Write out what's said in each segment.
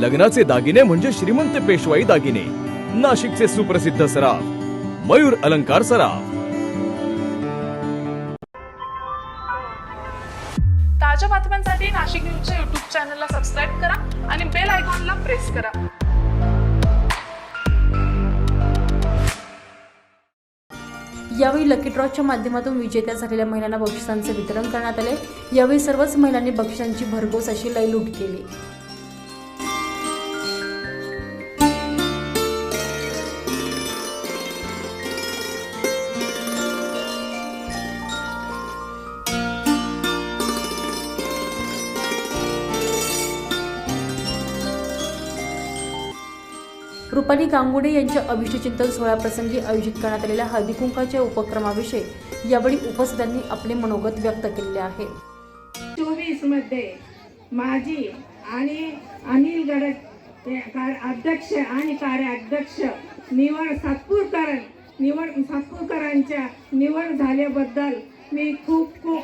लग्नाचे दागिने म्हणजे श्रीमंत पेशवाई दागिने. नाशिकचे सुप्रसिद्ध सराफ. मयूर अलंकार सराफ. ताज्या बातम्यांसाठी नाशिक न्यूजच्या युट्यूब चॅनलला सबस्क्राईब करा आणि बेल आयकॉनला प्रेस करा. यावेळी लकी ड्रॉच्या माध्यमातून विजेत्या झालेल्या महिलांना बक्षिसांचे वितरण करण्यात आले. यावेळी सर्वच महिलांनी बक्षिसांची भरघोस अशी लयलूट केली. रुपाली गांगुडे यांच्या अभिष्टचिंतन सोहळ्याप्रसंगी आयोजित करण्यात आलेल्या हळदी कुंकाच्या उपक्रमाविषयी यावेळी उपस्थितांनी आपले मनोगत व्यक्त केले आहे. चोवीसमध्ये माझी आणि अनिल गडक ते अध्यक्ष आणि कार्याध्यक्ष निवड सातपूरकर निवड सातपूरकरांच्या निवड झाल्याबद्दल मी खूप खूप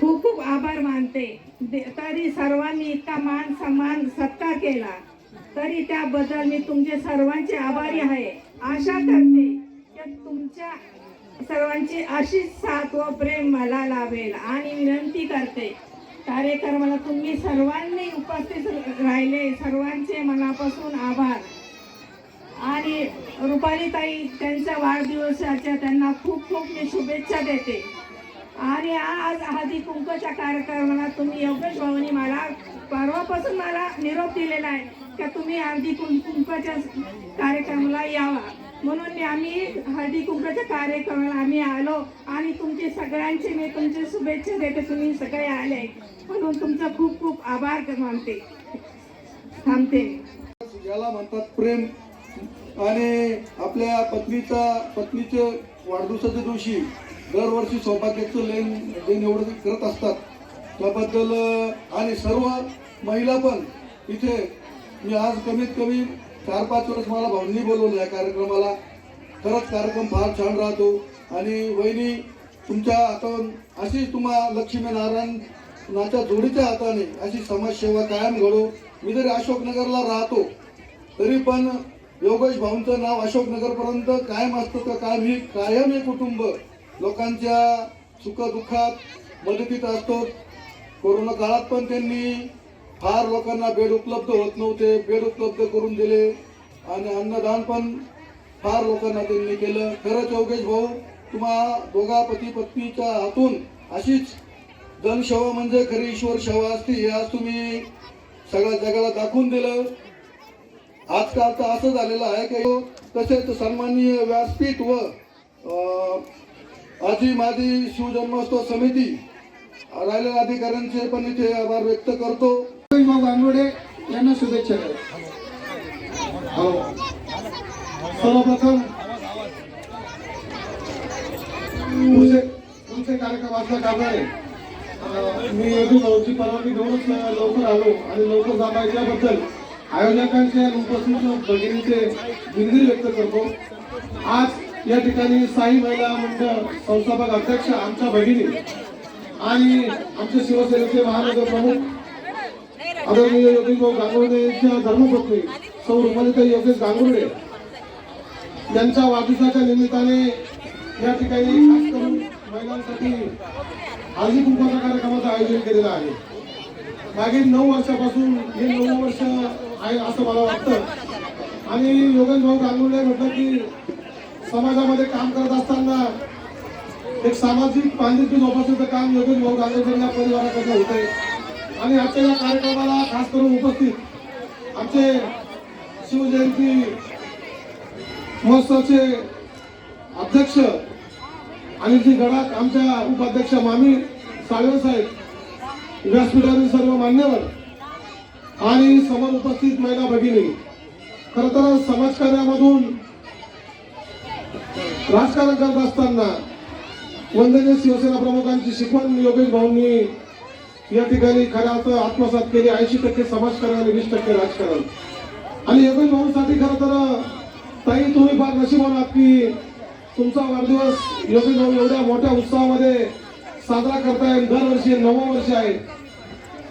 खूप खूप आभार मानते. दे- तरी सर्वांनी इतका मान सन्मान सत्कार केला. तरी त्याबद्दल मी तुमचे सर्वांचे आभारी आहे. आशा करते की तुमच्या सर्वांची अशीच साथ व प्रेम मला लाभेल आणि विनंती करते. कार्यक्रमाला तुम्ही सर्वांनी उपस्थित राहिले. सर्वांचे मनापासून आभार. आणि रुपालीताई त्यांच्या वाढदिवसाच्या त्यांना खूप खूप मी शुभेच्छा देते. आणि आज हळदी कुंकच्या कार्यक्रमाला तुम्ही योगेश भाऊनी मला परवापासून मला निरोप दिलेला आहे. का तुम्ही हळदी कुंकवाच्या कार्यक्रमाला यावा. म्हणून आम्ही हळदी कुंकवाच्या कार्यक्रमाला आम्ही आलो आणि तुमचे सगळ्यांचे मी तुमचे शुभेच्छा देते. तुम्ही सगळे आले. म्हणून तुमचा खूप खूप आभार मानते. थांबते. याला म्हणतात प्रेम. आणि आपल्या पत्नीचा पत्नीच्या वाढदिवसाच्या दिवशी दरवर्षी सौभाग्याचं लेन लेन एवढं करत असतात. त्याबद्दल आणि सर्व महिला पण इथे मी आज कमीत कमी चार पाच वर्ष मला भाऊंनी बोलवलं या कार्यक्रमाला. खरंच कार्यक्रम फार छान राहतो. आणि वहिनी तुमच्या हातातून अशीच तुम्हा लक्ष्मीनारायणाच्या जोडीच्या हाताने अशी समाजसेवा कायम घडो. मी जरी अशोकनगरला राहतो तरी पण योगेश भाऊंचं नाव अशोकनगरपर्यंत कायम असतं तर कायम? ही कायम हे कुटुंब लोकांच्या सुखदुःखात मदतीत असतो. कोरोना काळात पण त्यांनी फार लोकांना बेड उपलब्ध होत नव्हते बेड उपलब्ध करून दिले. आणि अन्नदान पण फार लोकांना त्यांनी केलं. खरंच योगेश भाऊ तुम्हा दोघा पती पत्नीच्या हातून अशीच जनसेवा म्हणजे खरी ईश्वर सेवा असते हे आज तुम्ही सगळ्या जगाला दाखवून दिलं. आजकाल तर असं झालेलं आहे की तसेच सन्माननीय व्यासपीठ व आजी माजी शिवजन्मोत्सव समिती राहिलेल्या अधिकाऱ्यांचे पण इथे आभार व्यक्त करतो. भाऊ यांना शुभेच्छा द्या. हो. सर्वप्रथम कार्यक्रम मी भाऊची परवानगी घेऊनच लवकर आलो आणि लवकर जातायच्याबद्दल आयोजकांचे उपस्थित भगिनीचे दिलगिरी व्यक्त करतो. आज या ठिकाणी साई महिला मंडळ संस्थापक अध्यक्ष आमच्या भगिनी आणि आमचे शिवसेनेचे महानगर प्रमुख आदरणीय योगेश भाऊ गांगुर्डे यांच्या धर्मपत्नी सौ रुपालीताई योगेश गांगुर्डे यांच्या वाढदिवसाच्या निमित्ताने या ठिकाणी खास करून महिलांसाठी हळदी कुंकवाचा कार्यक्रमाचं आयोजन केलेलं आहे. मागील नऊ वर्षापासून हे नऊ वर्ष आहे असं मला वाटतं. आणि योगेश भाऊ गांगुर्डे म्हटलं की समाजामध्ये काम करत असताना एक सामाजिक बांधिलकी जोपासण्याचं काम योगेश भाऊ गांगुर्डे या परिवाराकडनं होतंय. आणि आजच्या या कार्यक्रमाला खास करून उपस्थित आमचे शिवजयंती महोत्सवचे अध्यक्ष अनिलजी गडाख आमच्या उपाध्यक्ष मामी साळवे साहेब व्यासपीठातील सर्व मान्यवर आणि समोर उपस्थित महिला भगिनी. खर तर समाजकार्यामधून राजकारण करत असताना वंदनीय शिवसेना प्रमुखांची शिकवण योगेश भाऊंनी या ठिकाणी खरं असं आत्मसात केली ऐंशी टक्के समाजकारण आणि वीस टक्के राजकारण. आणि योगेश भाऊंसाठी खरं तर ताई तुम्ही फार नशीब आहात की तुमचा वाढदिवस योगेश भाऊ एवढ्या मोठ्या उत्साहामध्ये साजरा करताय दरवर्षी नवं वर्ष आहे.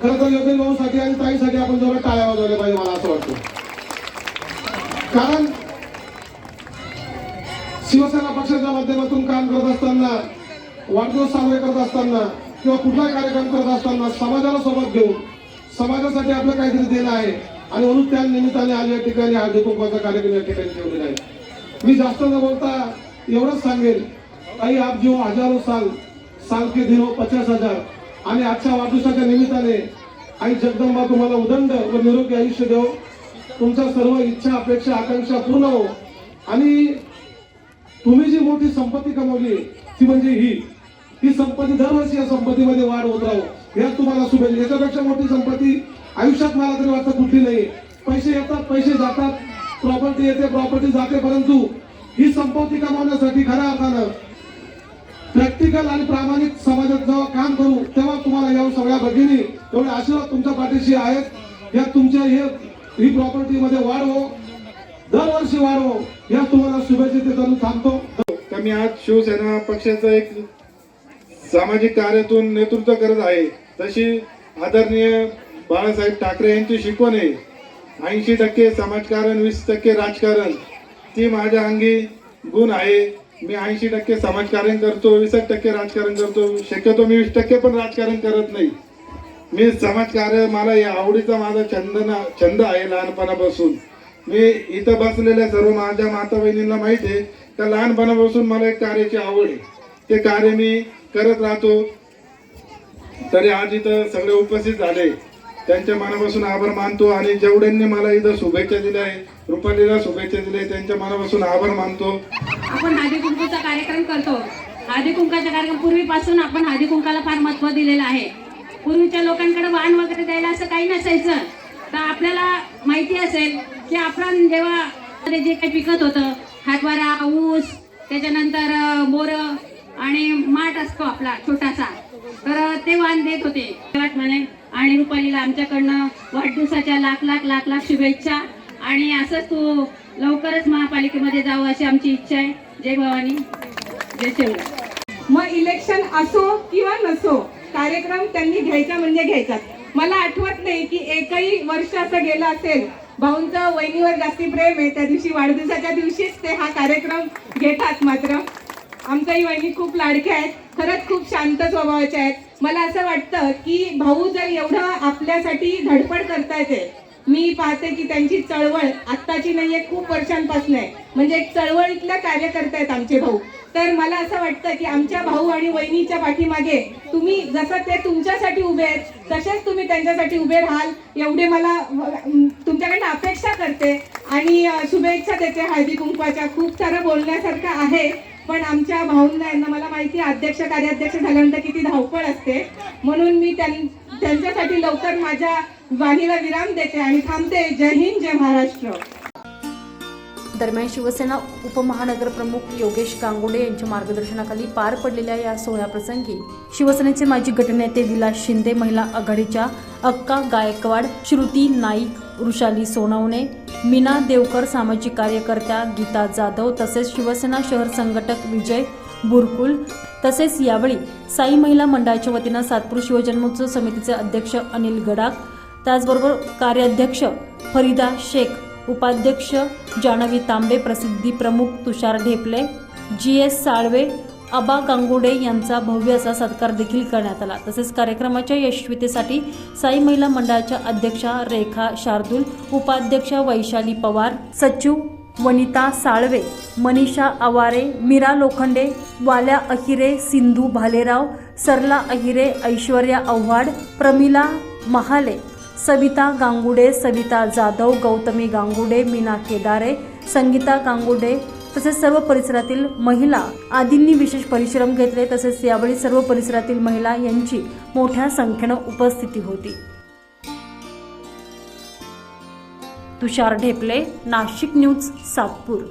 खरं तर योगेश भाऊसाठी आणि ताईसाठी आपण जरा टाळ्या वाजवल्या पाहिजे मला असं वाटतं. कारण शिवसेना पक्षाच्या माध्यमातून काम करत असताना वाढदिवस साजरे करत असताना किंवा कुठलाही कार्यक्रम करत असताना समाजाला सोबत घेऊन समाजासाठी आपलं काहीतरी देणं आहे आणि म्हणून त्या निमित्ताने आज या ठिकाणी हा कुंकवाचा कार्यक्रम या ठिकाणी ठेवलेला आहे. मी जास्त न बोलता एवढंच सांगेल काही आप जीव हजारो साल साल के दिनो पचास हजार. आणि आजच्या वाढदिवसाच्या निमित्ताने आई जगदंबा तुम्हाला उदंड व निरोगी आयुष्य देव. तुमच्या सर्व इच्छा अपेक्षा आकांक्षा पूर्ण हो. आणि तुम्ही जी मोठी संपत्ती कमवली ती म्हणजे ही. ही संपत्ती दरवर्षी या संपत्तीमध्ये वाढ होत राहो. यात तुम्हाला शुभेच्छा याच्यापेक्षा मोठी संपत्ती आयुष्यात मला तरी वाटतं कुठली नाही पैसे येतात पैसे जातात. प्रॉपर्टी येते प्रॉपर्टी जाते परंतु ही संपत्ती कमावण्यासाठी खऱ्या अर्थानं प्रॅक्टिकल आणि प्रामाणिक समाजात जेव्हा काम करू तेव्हा तुम्हाला या सगळ्या भगिनी एवढे आशीर्वाद तुमच्या पाठीशी आहेत. या तुमच्या हे ही प्रॉपर्टीमध्ये वाढ हो. दरवर्षी वाढ हो. या तुम्हाला शुभेच्छा देताना थांबतो. मी आज शिवसेना पक्षाचं एक सामाजिक कार्यातून नेतृत्व करत आहे. तशी आदरणीय बाळासाहेब ठाकरे यांची शिकवण आहे. ऐंशी टक्के समाजकारण वीस टक्के राजकारण ती माझ्या अंगी गुण आहे. मी ऐंशी टक्के समाजकारण करतो वीस टक्के राजकारण करतो. शक्यतो मी वीस टक्के पण राजकारण करत नाही. मी समाजकार्य मला या आवडीचा माझा छंद ना छंद आहे लहानपणापासून. मी इथं बसलेल्या सर्व माझ्या माता बहिणींना माहिती आहे का लहानपणापासून मला एक कार्याची आवड आहे. ते कार्य मी करत राहतो. तरी आज इथं सगळे उपस्थित झाले. त्यांच्या मनापासून आभार मानतो आणि जेवढ्यांनी मला इथं शुभेच्छा दिल्या आहे रुपालीला शुभेच्छा दिल्या आहे, त्यांच्या मनापासून आभार मानतो. आपण हळदी कुंकूचा कार्यक्रम करतो. हळदी कुंकाचा कार्यक्रम पूर्वीपासून आपण हळदी कुंकाला फार महत्त्व दिलेलं आहे. पूर्वीच्या लोकांकडे वाहन वगैरे द्यायला असं काही नसायचं. तर आपल्याला माहिती असेल की आपण जेव्हा जे काही पिकत होतं हातवारा ऊस त्याच्यानंतर बोरं आणि माठ असतो आपला छोटासा. तर ते वाण देत होते. वाट म्हणे आणि रुपालीला आमच्याकडनं वाढदिवसाच्या लाख लाख लाख लाख शुभेच्छा. आणि असंच तू लवकरच महापालिकेमध्ये जाऊ अशी आमची इच्छा आहे. जय भवानी. जय शिवराय मग इलेक्शन असो किंवा नसो कार्यक्रम त्यांनी घ्यायचा म्हणजे घ्यायचा मला आठवत नाही की एकही वर्ष असं गेलं असेल. भाऊंचं वहिनीवर जास्ती प्रेम आहे. त्या दिवशी वाढदिवसाच्या दिवशीच ते हा कार्यक्रम घेतात मात्र. आमच्याही वहिनी खूप लाडक्या आहेत. खरंच खूप शांत स्वभावाच्या आहेत. मला असं वाटतं की भाऊ जर एवढं आपल्यासाठी धडपड करतायत मी पाहते की त्यांची चळवळ आत्ताची नाहीये खूप वर्षांपासून आहे. म्हणजे एक चळवळीतल्या कार्यकर्ते आहेत आमचे भाऊ. तर मला असं वाटतं की आमच्या भाऊ आणि वहिनीच्या पाठीमागे तुम्ही जसं ते तुमच्यासाठी उभे आहेत तसेच तुम्ही त्यांच्यासाठी उभे राहाल. एवढे मला तुमच्याकडनं अपेक्षा करते. आणि शुभेच्छा देते हळदी कुंकवाच्या. खूप सारं बोलण्यासारखं आहे. पण आमच्या भाऊंना यांना मला माहिती आहे अध्यक्ष कार्याध्यक्ष झाल्यानंतर किती धावपळ असते. म्हणून मी त्यांच्यासाठी लवकर माझ्या वाणीला विराम देते आणि थांबते. जय हिंद जय महाराष्ट्र. दरम्यान शिवसेना उपमहानगरप्रमुख योगेश गांगुडे यांच्या मार्गदर्शनाखाली पार पडलेल्या या सोहळ्याप्रसंगी शिवसेनेचे माजी गटनेते विलास शिंदे महिला आघाडीच्या अक्का गायकवाड श्रुती नाईक वृषाली सोनवणे मीना देवकर सामाजिक कार्यकर्त्या गीता जाधव तसेच शिवसेना शहर संघटक विजय बुरकुल तसेच यावेळी साई महिला मंडळाच्या वतीनं सातपूर शिवजन्मोत्सव समितीचे अध्यक्ष अनिल गडाख त्याचबरोबर कार्याध्यक्ष फरीदा शेख उपाध्यक्ष जानवी तांबे प्रसिद्धी प्रमुख तुषार ढेपले जी एस साळवे अबा गांगुडे यांचा भव्य असा सत्कार देखील करण्यात आला. तसेच कार्यक्रमाच्या यशस्वीतेसाठी साई महिला मंडळाच्या अध्यक्षा रेखा शार्दूल उपाध्यक्ष वैशाली पवार सचिव वनिता साळवे मनीषा आवारे मीरा लोखंडे वाल्या अहिरे सिंधू भालेराव सरला अहिरे ऐश्वर्या आव्हाड प्रमिला महाले सविता गांगुडे सविता जाधव गौतमी गांगुडे मीना केदारे संगीता गांगुडे तसेच सर्व परिसरातील महिला आदींनी विशेष परिश्रम घेतले. तसेच यावेळी सर्व परिसरातील महिला यांची मोठ्या संख्येनं उपस्थिती होती. तुषार ढेपले नाशिक न्यूज सातपूर.